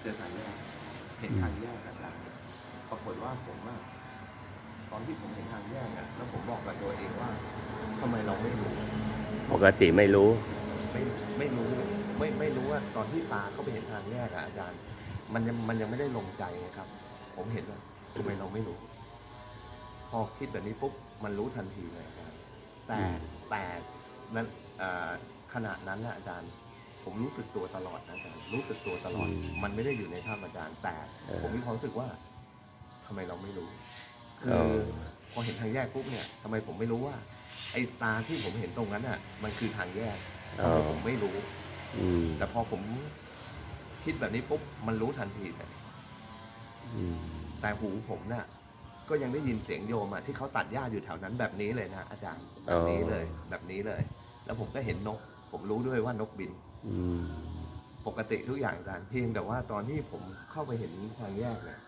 เจอทางแยกเห็นทางแยกอาจารย์ปรากฏว่าผมอะตอนที่ผมเห็นทางแยกอะแล้วผมบอกกับตัวเองว่าทำไมเราไม่รู้ปกติไม่รู้ ไม่ไม่รู้ไม่ไม่รู้ว่าตอนที่ตาเขาไปเห็นทางแยกอะอาจารย์ มันยังมันยังไม่ได้ลงใจไงครับ ผมเห็นว่าทำไมเราไม่รู้ พอคิดแบบนี้ปุ๊บมันรู้ทันทีเลยอาจารย์แต่อืมแต่นั้นเอ่อขณะนั้นนะอาจารย์ ผมรู้สึกตัวตลอดนะอาจารย์รู้สึกตัวตลอดมันไม่ได้อยู่ในภาพอาจารย์แต่ผมมีความรู้สึกว่าทำไมเราไม่รู้ คืเอออ พอเห็นทางแยกปุ๊บเนี่ยทำไมผมไม่รู้ว่า ไอ้ตาที่ผมเห็นตรงนั้นอะ มันคือทางแยกทำไมผมไม่รู้ อืมแต่พอผมคิดแบบนี้ปุ๊บมันรู้ทันทีเลยอืมแต่หูผมน่ะ ก็ยังได้ยินเสียงโยมอะที่เขาตัดหญ้าอยู่แถวนั้นแบบนี้เลยนะอาจารย์แบบนี้เลย แบบนี้เลย แล้วผมก็เห็นนก ผมรู้ด้วยว่านกบินอืม ปกติทุกอย่างอาจารย์เพียงแต่ว่าตอนที่ผมเข้าไปเห็นทางแยกเนี่ย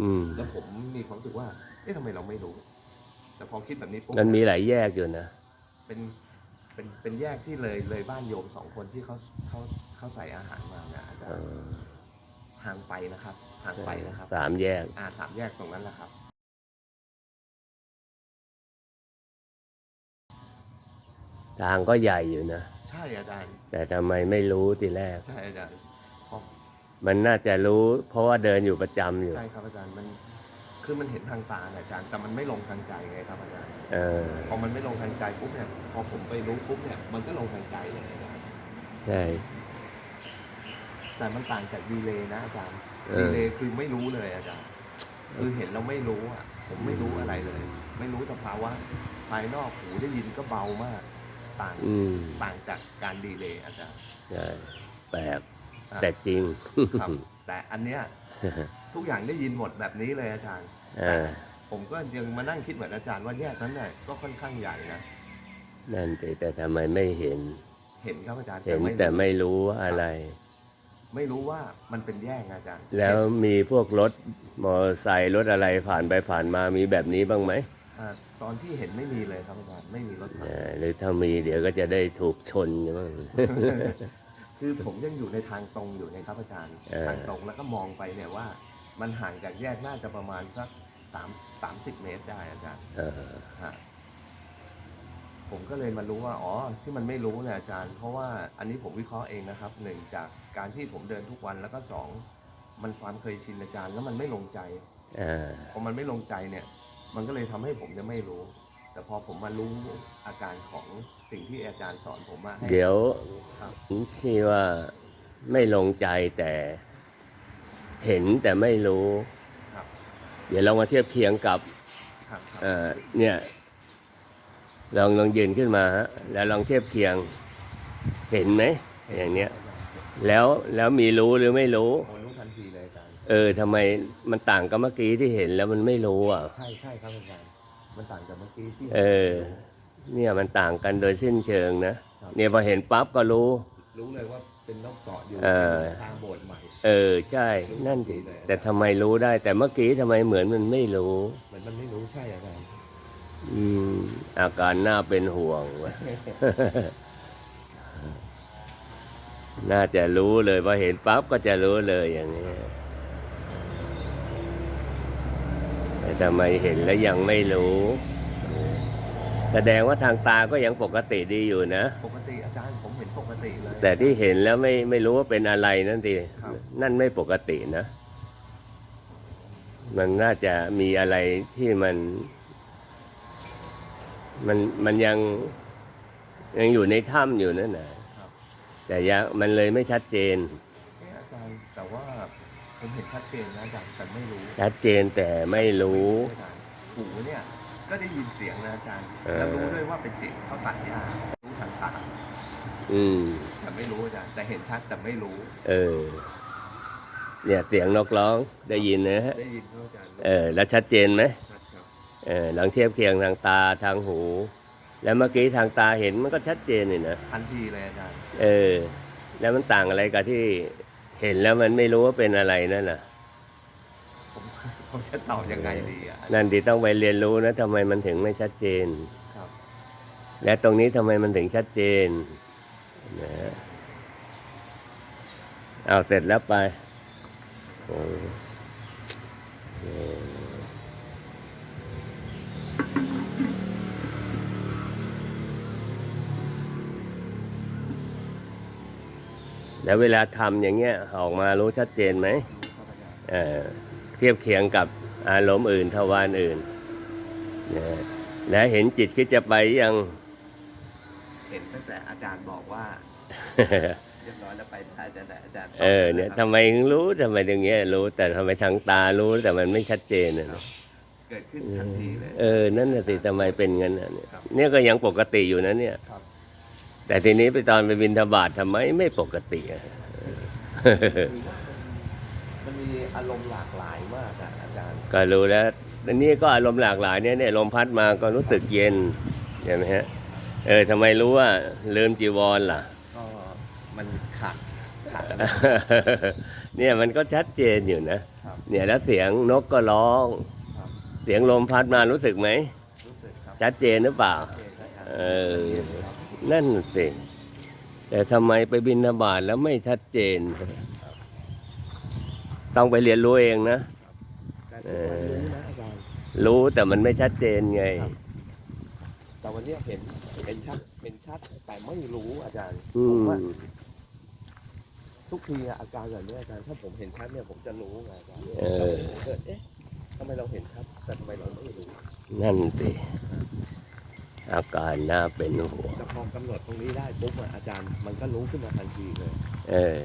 อืมแล้วผมมีความรู้สึกว่า เอ๊ะทำไมเราไม่รู้ แต่พอคิดแบบนี้ปุ๊บมันมีหลายแยกอยู่นะ เป็นเป็นเป็นแยกที่เลยเลยบ้านโยมสองคนที่เขาเขาเขาใส่อาหารมานะอาจารเอย์อทางไปนะครับ ทางไปนะครับสามแยก อ่าสามแยกตรงนั้นแหละครับทางก็ใหญ่อยู่นะ ใช่อาจารย์ แต่ทำไมไม่รู้ทีแรก ใช่อาจารย์เพราะมันน่าจะรู้ เพราะว่าเดินอยู่ประจำอยู่ ใช่ครับอาจารย์มันคือมันเห็นทางตาเนี่ยอาจารย์แต่มันไม่ลงทางใจไงครับอาจารย์เออ พอมันไม่ลงทางใจปุ๊บเนี่ยพอผมไปรู้ปุ๊บเนี่ยมันก็ลงทางใจเลยอาจารย์ใช่ แต่มันต่างจากดีเลย์นะอาจารย์เออ ดีเลย์คือไม่รู้เลยอาจารย์คือเห็นแล้วไม่รู้อะผมไม่รู้อะไรเลย ไม่รู้สภาวะภายนอกหูได้ยินก็เบามาก ต่างอืมต่างจากการดีเลย์อาจารย์ใช่แปลกอะแต่จริงครับ แต่อันเนี้ยทุกอย่างได้ยินหมดแบบนี้เลยอาจารย์ เออผมก็ยังมานั่งคิดเหมือนอาจารย์ว่าแยกนั้นเนี่ยก็ค่อนข้างใหญ่นะนั่นสิแต่ทำไมไม่เห็น เห็นครับอาจารย์เห็นรู้แต่ไม่รู้ว่าอะไร ไม่รู้ว่ามันเป็นแยกอาจารย์แล้วมีพวกรถมอเตอร์ไซค์รถอะไรผ่านไปผ่านมามีแบบนี้บ้างไหมอ่า ตอนที่เห็นไม่มีเลยครับอาจารย์ไม่มีรถผ่านเออหรือถ้ามีเดี๋ยวก็จะได้ถูกชนใช่ไหมคือผมยังอยู่ในทางตรงอยู่นะครับอาจารย์เออทางตรงแล้วก็มองไปเนี่ยว่า มันห่างจากแยกน่าจะประมาณสักสามสามสิบเมตรได้อาจารย์เออฮะผมก็เลยมารู้ว่าอ๋อที่มันไม่รู้เนี่ยอาจารย์ เพราะว่าอันนี้ผมวิเคราะห์เองนะครับหนึ่งจากการที่ผมเดินทุกวันแล้วก็สองมันความเคยชินอาจารย์แล้วมันไม่ลงใจเออพอมันไม่ลงใจเนี่ย มันก็เลยทำให้ผมยังไม่รู้ แต่พอผมมารู้อาการของสิ่งที่อาจารย์สอนผมมาให้เดี๋ยวครับที่ว่าไม่ลงใจแต่เห็นแต่ไม่รู้ครับเดี๋ยวเรามาเทียบเคียงกับครับครับเอ่อเนี่ยลองลองยืนขึ้นมาฮะแล้วลองเทียบเคียงเห็นไหมอย่างเนี้ยแล้วแล้วมีรู้หรือไม่รู้โอ้รู้ทันที เลยอาจารย์เออทำไมมันต่างกับเมื่อกี้ที่เห็นแล้วมันไม่รู้อะ ใช่ใช่ครับอาจารย์มันต่างจากเมื่อกี้ที่เออ เนี่ยมันต่างกันโดยสิ้นเชิงนะ เนี่ยพอเห็นปั๊บก็รู้ รู้เลยว่าเป็นนกเกาะอยู่เออ ทางโบสถ์ใหม่ เออ ใช่ นั่นสิแต่ทำไมรู้ได้ แต่เมื่อกี้ทำไมเหมือนมันไม่รู้ เหมือนมันไม่รู้ใช่อาจารย์อืม อาการน่าเป็นห่วงว่ะ น่าจะรู้เลยพอเห็นปั๊บก็จะรู้เลยอย่างนี้ แต่ทำไมเห็นแล้วยังไม่รู้ แสดงว่าทางตาก็ยังปกติดีอยู่นะ ปกติอาจารย์ผมเห็นปกติเลย แต่ที่เห็นแล้วไม่ไม่รู้ว่าเป็นอะไรนั่นทีครับ นั่นไม่ปกตินะ มันน่าจะมีอะไรที่มัน มันมันยังยังอยู่ในถ้ำอยู่นั่นนะครับแต่ยังมันเลยไม่ชัดเจน เอ๊ะอาจารย์แต่ว่า ผมเห็นชัดเจนนะอาจารย์แต่ไม่รู้ชัดเจนแต่ไม่รู้อาจารย์หูเนี่ยก็ได้ยินเสียงนะอาจารย์เออ แล้วรู้ด้วยว่าเป็นเสียงเขาตัดหญ้ารู้ทางตาอืม แต่ไม่รู้อาจารย์แต่เห็นชัดแต่ไม่รู้ เออ เนี่ยเสียงนกร้องได้ยินนะฮะ ได้ยินครับอาจารย์เออ แล้วชัดเจนไหมชัดครับเออลองเทียบเคียงทางตาทางหู แล้วเมื่อกี้ทางตาเห็นมันก็ชัดเจนนี่นะ ทันทีเลยอาจารย์เออ แล้วมันต่างอะไรกับที่ เห็นแล้วมันไม่รู้ว่าเป็นอะไรนั่นน่ะ ผมผมจะตอบยังไงดีอะนั่นที่ต้องไปเรียนรู้นะทำไมมันถึงไม่ชัดเจน ครับและตรงนี้ทำไมมันถึงชัดเจนนะเอาเสร็จแล้วไปโอ้ แล้วเวลาทำอย่างเงี้ยออกมารู้ชัดเจนไหมรู้ครับอาจารย์เอ่อเทียบเคียงกับอารมณ์อื่นทวารอื่นนะและเห็นจิตคิดจะไปยัง เห็นตั้งแต่อาจารย์บอกว่าเรียบร้อยแล้วไปได้อาจารย์อาจารย์ เออเนี่ยทำไมถึงรู้ทำไมถึงเงี้ยรู้ แต่ทำไมทางตารู้แต่มันไม่ชัดเจนนะเกิดขึ้นทันทีเลย เออ นั่นน่ะสิทำไมเป็นงั้นน่ะเนี่ยครับเนี่ยก็ยังปกติอยู่นะเนี่ยครับ แต่ทีนี้ไปตอนไปบินทบาททำไมไม่ปกติอะมันมีอารมณ์หลากหลายมากอะอาจารย์ ก็รู้แล้วอันนี้ก็อารมณ์หลากหลายเนี่ยเนี่ยลมพัดมาก็รู้สึกเย็นใช่ไหมฮะ เออทำไมรู้ว่าลืมจีวรล่ะ ก็มันขาดขาดกันเนี่ยมันก็ชัดเจนอยู่นะ ครับเนี่ยแล้วเสียงนกก็ร้อง ครับเสียงลมพัดมารู้สึกไหม รู้สึกครับชัดเจนหรือเปล่าโอเคครับเออ นั่นสิแต่ทำไมไปบินทบาทแล้วไม่ชัดเจน ต้องไปเรียนรู้เองนะแต่ทุกวันนี้นะอาจารย์รู้แต่มันไม่ชัดเจนไงครับแต่วันเนี้ยเห็นเห็นชัดเห็นชัดแต่ไม่รู้อาจารย์อืผมมว่าทุกทีอะอาการแบบนี้อาจารย์ถ้าผมเห็นชัดเนี่ยผมจะรู้ไงอาจารย์เออ เกิดเอ๊ะทำไมเราเห็นชัดแต่ทำไมเราไม่รู้นั่นสิ อาการน่าเป็นห่วงแต่พอกำหนดตรงนี้ได้ปุ๊บอะอาจารย์มันก็รู้ขึ้นมาทันทีเลย เออ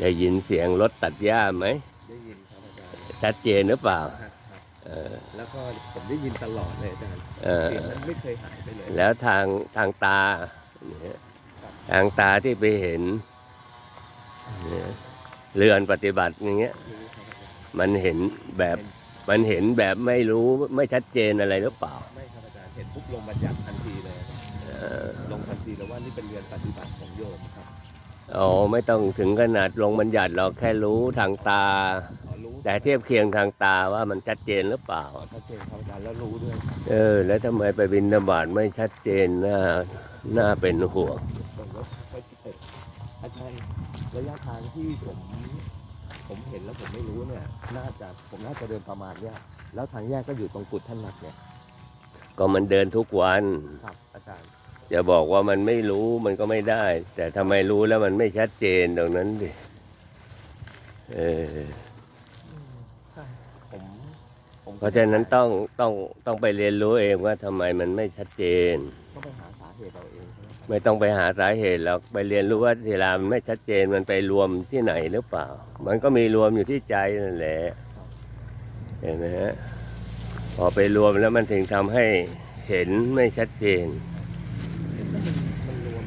ได้ยินเสียงรถตัดหญ้าไหม ได้ยินครับอาจารย์ชัดเจนหรือเปล่า ครับครับเออ แล้วก็ผมได้ยินตลอดเลยอาจารย์เออ เสียงนั้นไม่เคยหายไปเลย แล้วทางทางตาเนี่ยทางตาที่ไปเห็นเนี่ยเรือนปฏิบัติอย่างเงี้ยรู้ มันเห็นแบบมันเห็นแบบไม่รู้ไม่ชัดเจนอะไรหรือเปล่า ไม่ครับอาจารย์เห็นปุ๊บลงบัญญัติทันทีเลยเออลงทันทีเลยว่านี่เป็นเรือนปฏิบัติของโยมครับอ๋อไม่ต้องถึงขนาดลงบัญญัติหรอกแค่รู้ทางตาอ๋อรู้แต่เทียบเคียงทางตาว่ามันชัดเจนหรือเปล่าอ๋อชัดเจนครับอาจารย์แล้วรู้ด้วยเออ แล้วทำไมไปบินธบาตไม่ชัดเจนน่าน่าเป็นห่วงส่วนรถก็เอ่ออาจารย์ระยะทางที่ผม ผมเห็นแล้วผมไม่รู้เนี่ย น่าจะผมน่าจะเดินประมาณเนี่ยแล้วทางแยกก็อยู่ตรงกุดท่านหลักเนี่ยก็มันเดินทุกวันครับอาจารย์จะบอกว่ามันไม่รู้มันก็ไม่ได้ แต่ทำไมรู้แล้วมันไม่ชัดเจนตรงนั้นดิเออใช่ผมผมเพราะฉะนั้นต้องต้องต้องไปเรียนรู้เองว่าทำไมมันไม่ชัดเจน ต้องไปหาสาเหตุเราเองใช่ ไหมครับไม่ต้องไปหาสาเหตุแล้วไปเรียนรู้ว่าเวลามันไม่ชัดเจนมันไปรวมที่ไหนหรือเปล่า มันก็มีรวมอยู่ที่ใจนั่นแหละเห็นไหมฮะพอไปรวมแล้วมันถึงทำให้เห็นไม่ชัดเจนเห็นแล้วมันมันรวม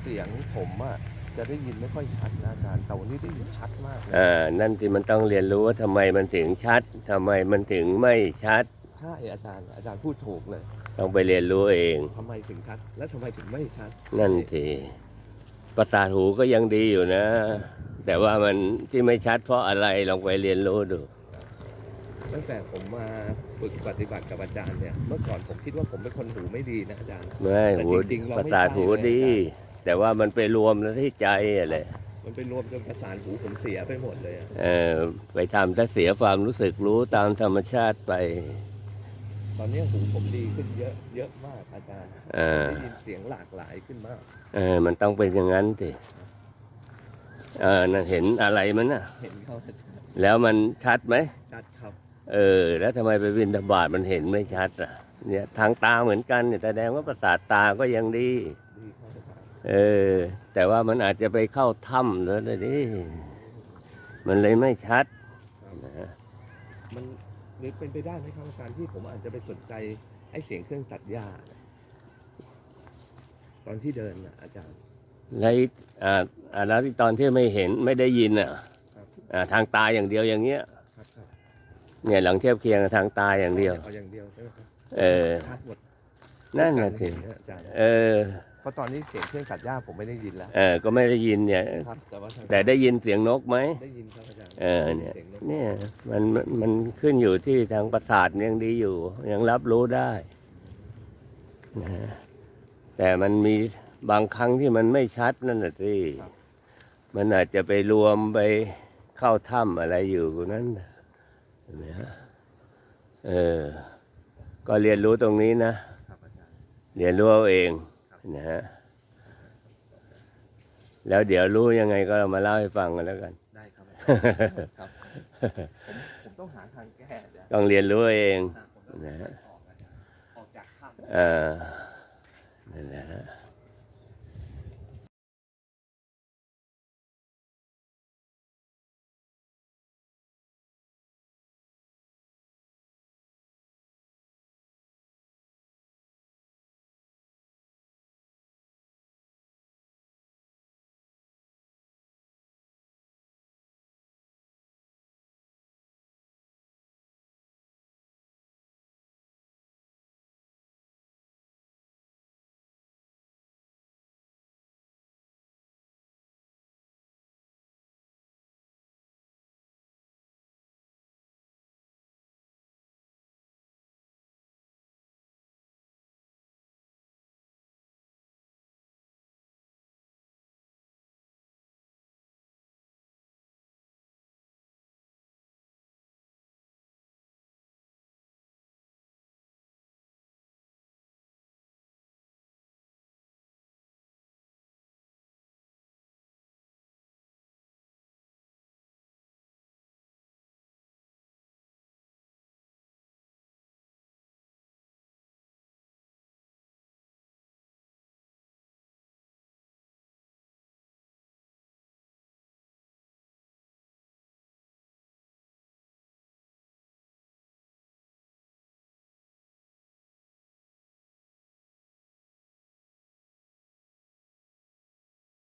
เสียงผมอะจะได้ยินไม่ค่อยชัดนะอาจารย์แต่วันนี้ได้ยินชัดมากเลยอ่านั่นที่มันต้องเรียนรู้ว่าทำไมมันถึงชัดทำไมมันถึงไม่ชัด ใช่อาจารย์อาจารย์พูดถูกเลย ต้องไปเรียนรู้เอง ทำไมถึงชัด และทำไมถึงไม่ชัดนั่นทีประสาทหูก็ยังดีอยู่นะ แต่ว่ามันที่ไม่ชัดเพราะอะไรลองไปเรียนรู้ดู ตั้งแต่ผมมาฝึกปฏิบัติกับอาจารย์เนี่ย เมื่อก่อนผมคิดว่าผมเป็นคนหูไม่ดีนะอาจารย์ ไม่แต่หูจริงๆเราประไม่สาทหูใช่เลยดีอาจารย์แต่ว่ามันไปรวมแล้วที่ใจอะไรมันไปรวมจนประสานหูผมเสียไปหมดเลยอะ เออไปทำถ้าเสียความรู้สึกรู้ตามธรรมชาติไป ตอนนี้หูผมดีขึ้นเยอะเยอะมากอาจารย์เออ ได้ยินเสียงหลากหลายขึ้นมาก เออ มันต้องเป็นอย่างนั้นสิเออนั่นเห็นอะไรมันน่ะ เห็นเขาชัดแล้วมันชัดไหม ชัดครับเออ แล้วทำไมไปบินทบาทมันเห็นไม่ชัดอะ เนี่ยทางตาเหมือนกันเนี่ยแสดงว่าประสาทตาก็ยังดี ดีครับอาจารย์เออ แต่ว่ามันอาจจะไปเข้าถ้ำแล้วเลยดิมันเลยไม่ชัดนะมัน หรือเป็นไปได้ไหมครับอาจารย์ที่ผมอาจจะไปสนใจไอ้เสียงเครื่องตัดหญ้าเนี่ยตอนที่เดินน่ะอาจารย์แล้วอีกอ่าอ่าแล้วที่ตอนที่ไม่เห็นไม่ได้ยินอะครับอ่าทางตาอย่างเดียวอย่างเงี้ยครับครับเนี่ยหลังเทียบเคียงกับทางตาอย่างเดียวเอาอย่างเดียวใช่ไหมครับเออชัดหมดนั่นน่ะสิอาจารย์เออเพ ราะตอนนี้เสียงเครื่องตัดหญ้าผมไม่ได้ยินแล้ว เออ ก็ไม่ได้ยินเนี่ย ครับ แต่ว่าทางแต่ได้ยินเสียงนกไหม ได้ยินครับอาจารย์เออเนี่ย สีงกเนี่ยมันมันมันขึ้นอยู่ที่ทางประสาทยังดีอยู่ ยังรับรู้ได้นะแต่มันมีบางครั้งที่มันไม่ชัดนั่นน่ะสิครับมันอาจจะไปรวมไปเข้าถ้ำอะไรอยู่นั้นน่ะเห็นไหมฮะเออ ก็เรียนรู้ตรงนี้นะ ครับอาจารย์ เรียนรู้เอาเองครับ นะฮะแล้วเดี๋ยวรู้ยังไงก็เรามาเล่าให้ฟังกันแล้วกัน ได้ครับผมต้องหาทางแก้ต้องเรียนรู้เองนะฮะออกจากถ้ำเออนั่นแหละ